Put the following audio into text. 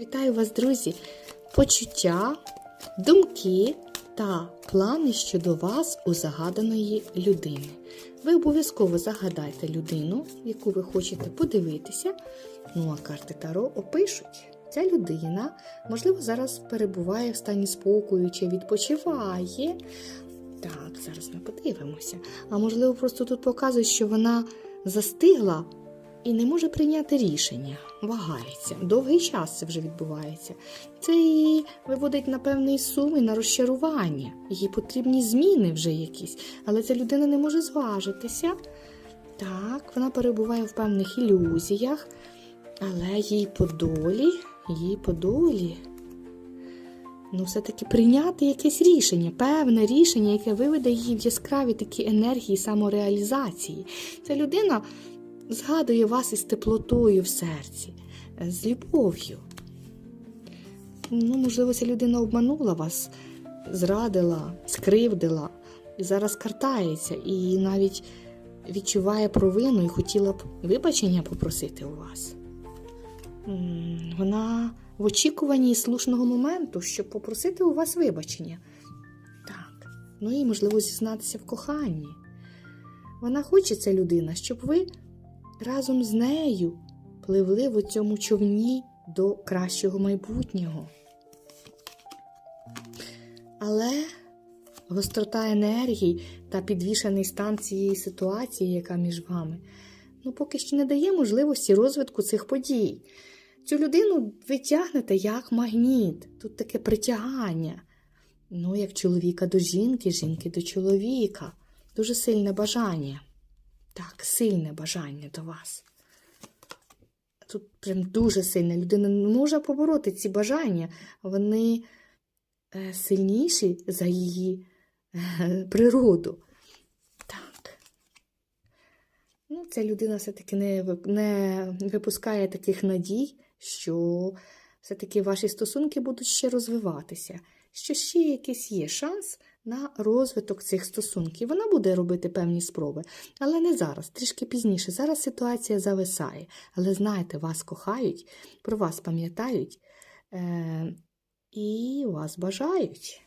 Вітаю вас, друзі! Почуття, думки та плани щодо вас у загаданої людини. Ви обов'язково загадайте людину, яку ви хочете подивитися. Ну а карти Таро опишуть. Ця людина, можливо, зараз перебуває в стані спокою чи відпочиває. Так, зараз ми подивимося. А можливо, просто тут показує, що вона застигла і не може прийняти рішення, вагається. Довгий час це вже відбувається. Це її виводить на певний сум і на розчарування. Їй потрібні зміни вже якісь, але ця людина не може зважитися. Так, вона перебуває в певних ілюзіях, але їй по долі, їй по долі. Ну, все-таки прийняти якесь рішення, певне рішення, яке виведе її в яскраві такі енергії самореалізації. Ця людина згадує вас із теплотою в серці, е, з любов'ю. Ну, можливо, ця людина обманула вас, зрадила, скривдила, і зараз картається, і навіть відчуває провину і хотіла б вибачення попросити у вас. Вона в очікуванні слушного моменту, щоб попросити у вас вибачення. Так, ну і можливо зізнатися в коханні. Вона хоче ця людина, щоб ви разом з нею пливли в цьому човні до кращого майбутнього. Але гострота енергії та підвішений стан цієї ситуації, яка між вами, ну поки що не дає можливості розвитку цих подій. Цю людину ви тягнете як магніт, тут таке притягання. Ну, як чоловіка до жінки, жінки до чоловіка. Дуже сильне бажання. Так, сильне бажання до вас. Тут прям дуже сильне. Людина не може побороти ці бажання. Вони е, сильніші за її е, природу. Так. Ну, ця людина все-таки не, не випускає таких надій, що все-таки ваші стосунки будуть ще розвиватися, що ще якийсь є шанс на розвиток цих стосунків. Вона буде робити певні спроби, але не зараз, трішки пізніше. Зараз ситуація зависає. Але знаєте, вас кохають, про вас пам'ятають е- і вас бажають.